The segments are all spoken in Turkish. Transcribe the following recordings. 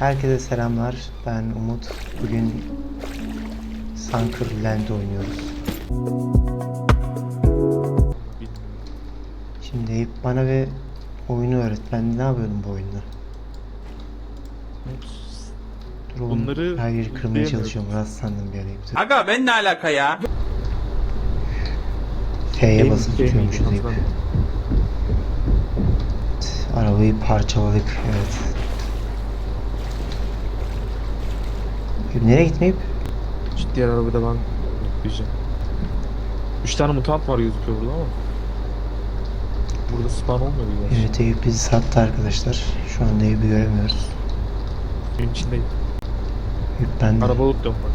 Herkese selamlar. Ben Umut. Bugün Sankır Land oynuyoruz. Şimdi Eyüp bana bir oyunu öğret. Ben ne yapıyordum bu oyunda? Dur oğlum, Bunları her yeri kırmaya çalışıyorum. Rast sandım bir ara Eyüp. Aga ben ne alaka ya? F'ye basıp tutuyormuşuz Eyüp. hatırlamıyorum. Arabayı parçaladık. Evet. Nereye gitmeyip? Şu diğer arabada ben yükleyeceğim. Üç tane mutant var gözüküyor burada ama. Burada spawn olmuyor gerçi. Evet Eyüp bizi sattı arkadaşlar. Şu anda Eyüp'ü göremiyoruz. Benim içindeyim. Eyüp bende. Araba unuttum bak.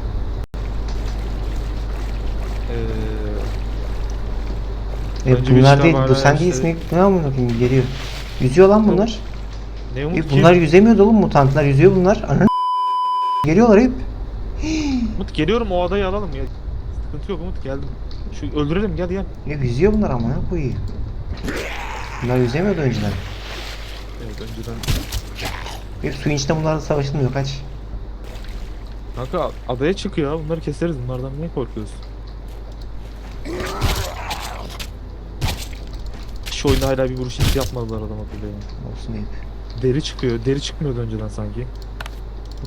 Önce bir bunlar değil. Bu sen değilsin Eyüp. Ne amına koyayım geliyor. Yüzüyor lan bunlar. Ne Eyüp kim? bunlar yüzemiyordu oğlum mutantlar. Yüzüyor bunlar. Ananı Geliyorlar Eyüp. Umut geliyorum o adayı alalım ya. Sıkıntı yok Umut geldim. Şu öldürelim gel gel. Eyüp yüzüyor bunlar ama ne koyayım. Bunlar yüzemiyordu önceden. Evet önceden. Eyüp suyun içinde bunlarla savaşılmıyor kaç. Kanka adaya çık ya bunları keseriz bunlardan niye korkuyorsun? Şu oyunda hala bir vuruş hissi yapmadılar adam akıllı ya. Olsun Eyüp. Deri çıkıyor. Deri çıkmıyordu önceden sanki.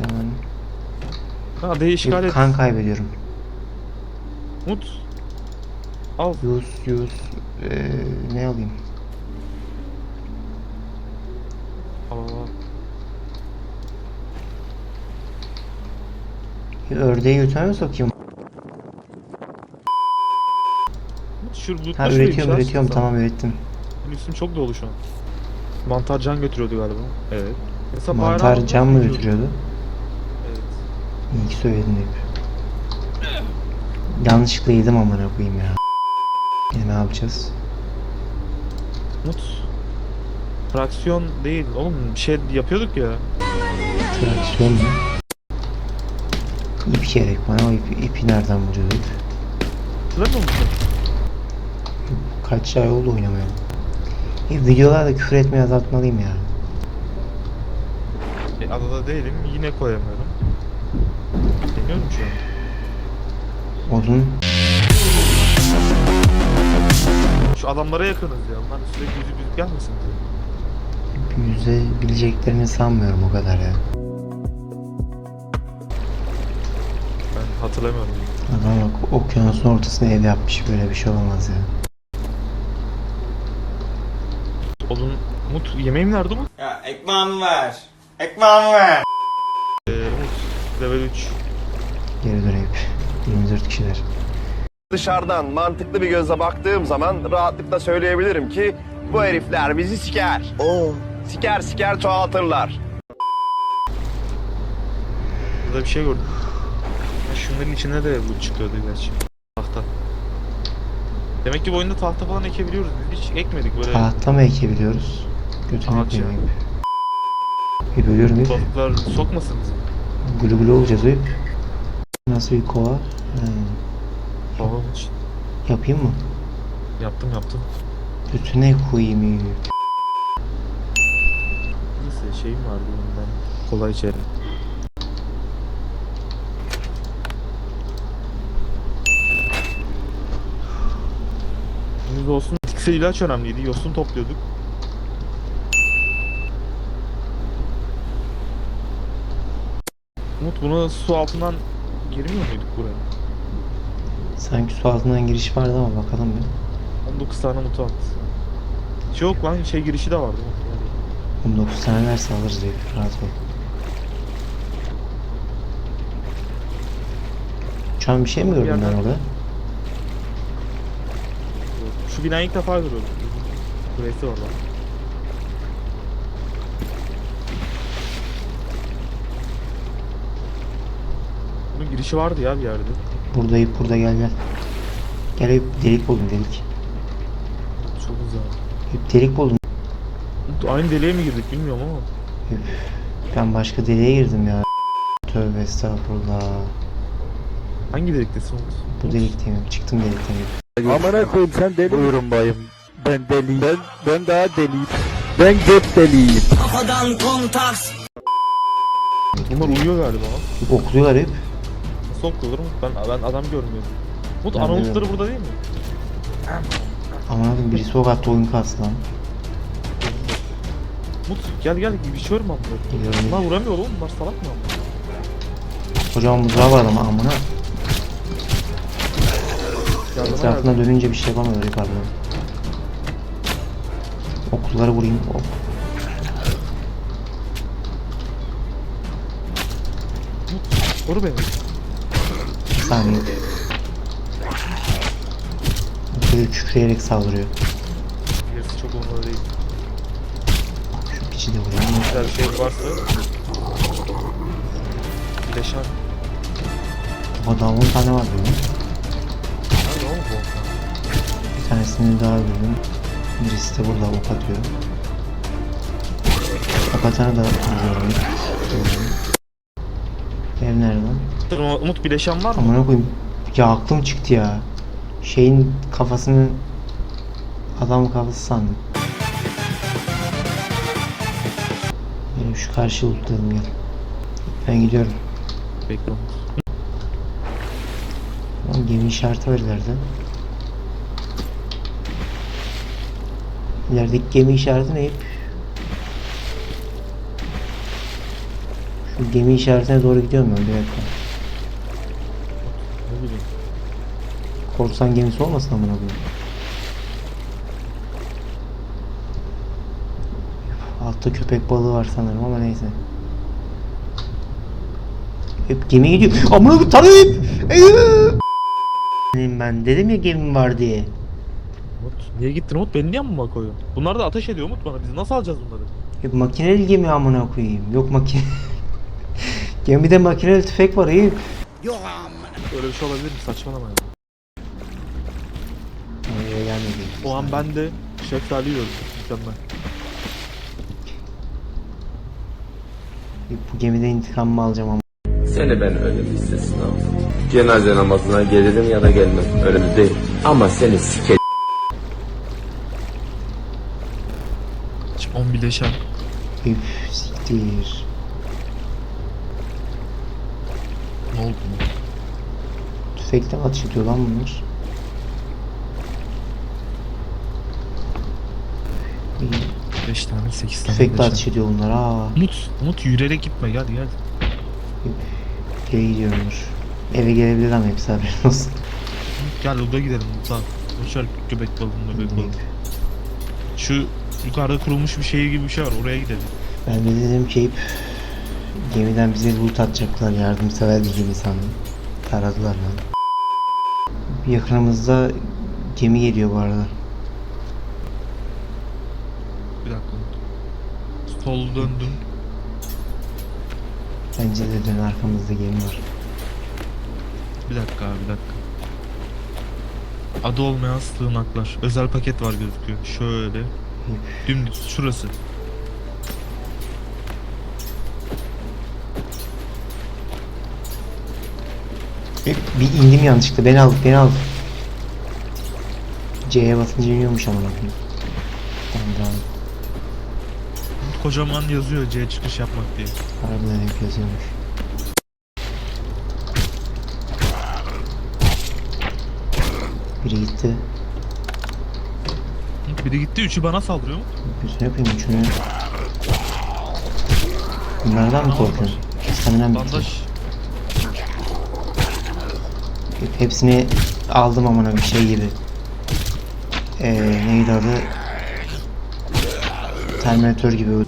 Yani, adayı işgal et. kan kaybediyorum. Umut. Al. Yus yus. Ee, ne alayım? Al al. Ördeği götüme mi sokayım? Ha üretiyorum üretiyorum tamam ürettim. üstüm çok dolu şu an. Mantar can götürüyordu galiba. Evet. Mesela Mantar cam mı götürüyordu? Evet. İyi ki söyledin Eyüp. Yanlışlıkla yedim amına koyayım ya. E, ne yapacağız? Umut. Fraksiyon değil. Oğlum bir şey yapıyorduk ya. Traksiyon mu? İp gerek bana o ipi, ipi nereden Eyüp? Hatırlamıyor musun? Kaç ay oldu oynamaya. E, videolarda küfür etmeyi azaltmalıyım ya. E, adada değilim yine koyamıyorum. Deniyorum şu an. Odun Şu adamlara yakınız ya. Onlar sürekli yüzü büzük gelmesin diye. yüzebileceklerini sanmıyorum o kadar ya. Ben hatırlamıyorum. Adam bak okyanusun ortasına ev yapmış böyle bir şey olamaz ya. Odun Umut yemeğim nerede Umut? Ya ekmeğimi ver. Ekmeğimi ver. Ee, Umut level 3. Geri döneyip 24 kişiler. Dışarıdan mantıklı bir gözle baktığım zaman rahatlıkla söyleyebilirim ki bu herifler bizi siker. Oo. Siker siker çoğaltırlar. Burada bir şey gördüm. Ya şunların içinde de bu çıkıyordu gerçi. Tahta. Demek ki bu oyunda tahta falan ekebiliyoruz. Biz hiç ekmedik böyle. Tahta mı ekebiliyoruz? Götünü Ağaç koyayım. Bir bölüyorum ip. Balıklar sokmasın bizi. Gulu gulu olacağız ip. Nasıl bir kova? He. Babam için. Yapayım mı? Yaptım yaptım. Götüne koyayım ip. Neyse şeyim vardı benim ben. Kolay içerim. Biz olsun tiksel ilaç önemliydi. Yosun topluyorduk. Umut bunu su altından girmiyor muyduk buraya? Sanki su altından giriş vardı ama bakalım bir. 19 tane mutant. Yok lan şey girişi de vardı. Umut. 19 tane verse alırız ip. Rahat ol. Şu an bir şey mi Bir gördüm ben yerden- orada? Şu binayı ilk defa görüyorum. Kulesi var lan. Girişi vardı ya bir yerde. Burada ip burada gel gel. Gel ip delik buldum delik. Çok güzel. İp delik buldum. Aynı deliğe mi girdik bilmiyorum ama. Üf, ben başka deliğe girdim ya. Tövbe estağfurullah. Hangi deliktesin? Bu delikteyim. Çıktım delikten. Amına koyayım sen deli Buyurun bayım. Ben deliyim. Ben, ben daha deliyim. Ben göt deliyim. Bunlar uyuyor galiba. Okluyorlar hep. Nasıl okuyorlar Umut? Ben, ben adam görmüyorum. Umut Ben burada değil mi? Aman abim birisi ok attı oyun kastı lan. Umut gel gel bir şey örme amına. Geliyorum. Bunlar vuramıyor oğlum. Bunlar salak mı amına? Kocaman mızrağı var ama amına. Yardıma Etrafına dönünce bir şey yapamıyor yukarıdan. Okluları vurayım. Ok. Koru beni. Saniye. Böyle kükreyerek saldırıyor. Gerisi çok onlara değil. Şu piçi de vurayım. Güzel bir şey varsa. Bileşen. Adam 10 tane var benim. Nerede oğlum bu? Bir tanesini daha öldürdüm. Birisi de burada ok atıyor. Ok atanı da. Vuruyorum. Dur, Umut bileşen var mı? Amına koyayım. Ya aklım çıktı ya. Şeyin kafasını adam kafası sandım. Benim şu karşı lootladım gel. Ben gidiyorum. Bekle Umut. Lan gemi işareti var ileride. İlerideki gemi işareti ne? Şu gemi işaretine doğru gidiyorum ben bir dakika. Bileyim. Korsan gemisi olmasın amına koyayım. Altta köpek balığı var sanırım ama neyse. Hep gemi gidiyor. Amına koyayım. Eyvah! Ben dedim ya gemim var diye. Umut niye gittin Umut? Beni niye mi koyuyorsun? Bunlar da ateş ediyor Umut bana. Biz nasıl alacağız bunları? Hep makineli gemi amına koyayım. Yok makine. Gemide makineli tüfek var Eyüp. Öyle bir şey olabilir mi? Saçmalama ya. Oraya gelmedi. O an ben de şeftali yiyorum. Mükemmel. Bu gemide intikamımı alacağım ama. Seni ben öyle bir istisnam. Cenaze namazına gelirim ya da gelmem. Önemli değil. Ama seni sike 10 bileşen. Eyüp siktir. Ne oldu? Tüfekten atış ediyor lan bunlar. İyi. 5 tane 8 tane Tüfekle atış ediyor bunlar. Aa. Umut, Umut yürüyerek gitme gel gel. Geri gidiyorlar. Eve gelebilir ama hepsi haberin olsun. Umut gel odaya gidelim Umut abi. Boşver göbek balığını göbek balığı. Şu yukarıda kurulmuş bir şehir gibi bir şey var oraya gidelim. Ben de dedim ki gemiden bize loot atacaklar. Yardımsever bir gemi sandım. Taradılar lan. Yakınımızda gemi geliyor bu arada. Bir dakika. Sol döndüm. Bence de dön arkamızda gemi var. Bir dakika abi bir dakika. Adı olmayan sığınaklar. Özel paket var gözüküyor. Şöyle. Dümdüz şurası. Bir indim yanlışlıkla. Beni al, beni al. C'ye basınca iniyormuş ama bakayım. Tamam tamam. Kocaman yazıyor C çıkış yapmak diye. Harbiden hep yazıyormuş. Biri gitti. Biri gitti üçü bana saldırıyor mu? Gözünü yapayım üçünü. Bunlardan mı korkuyorsun? Staminen bitti. Bandaj. Hep- Hepsini aldım amına bir şey gibi. Ee, neydi adı? Terminator gibi öldüm.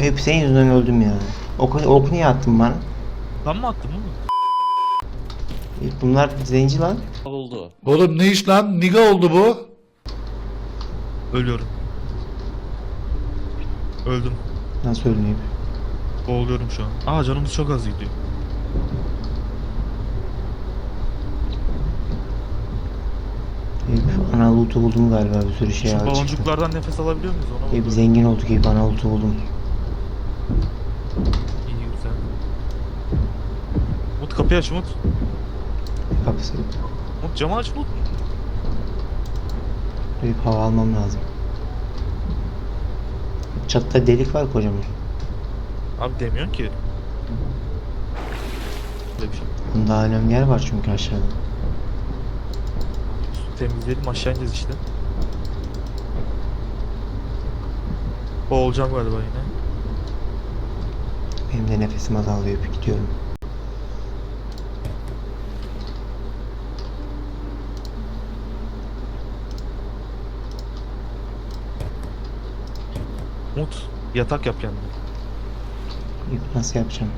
Hep senin yüzünden öldüm ya. Ok, ok niye attın bana? Ben mi attım oğlum? Bunlar zenci lan. Oğlum ne iş lan? Niga oldu bu. Ölüyorum. Öldüm. Nasıl ölmeyeyim? Boğuluyorum şu an. Aa canımız çok az gidiyor. Eyüp, ana loot'u buldum galiba bir sürü şey Şu çıktı. baloncuklardan nefes alabiliyor muyuz ona Eyüp bakalım. zengin olduk Eyüp ana loot'u buldum. İyi güzel. Umut kapıyı aç Umut. Kapısı. Umut camı aç Umut. Eyüp hava almam lazım. Çatıda delik var kocaman. Abi demiyorsun ki. Böyle bir şey. Daha önemli yer var çünkü aşağıda. Temizleyelim aşağı ineceğiz işte. Boğulacağım galiba yine. Benim de nefesim azalıyor. Gidiyorum. Umut yatak yap kendine. Nasıl yapacağım?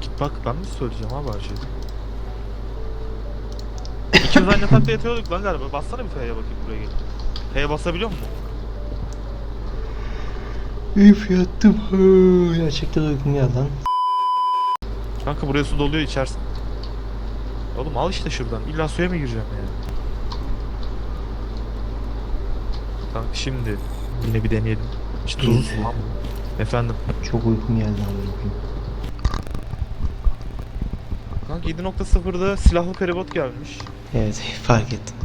Git bak ben mi söyleyeceğim abi her şeyi. İkimiz aynı yatakta yatıyorduk lan galiba. Bassana bir F'ye bakayım buraya gel. F'ye basabiliyor musun? Üf yattım. Hı, Gerçekten uykum geldi lan. Kanka buraya su doluyor içersin. Oğlum al işte şuradan. İlla suya mı gireceğim yani? Kanka şimdi yine bir deneyelim. Hiç tuzlu su lan bu. Efendim. Çok uykum geldi koyayım. Kanka 7.0'da silahlı feribot gelmiş. Evet fark ettim.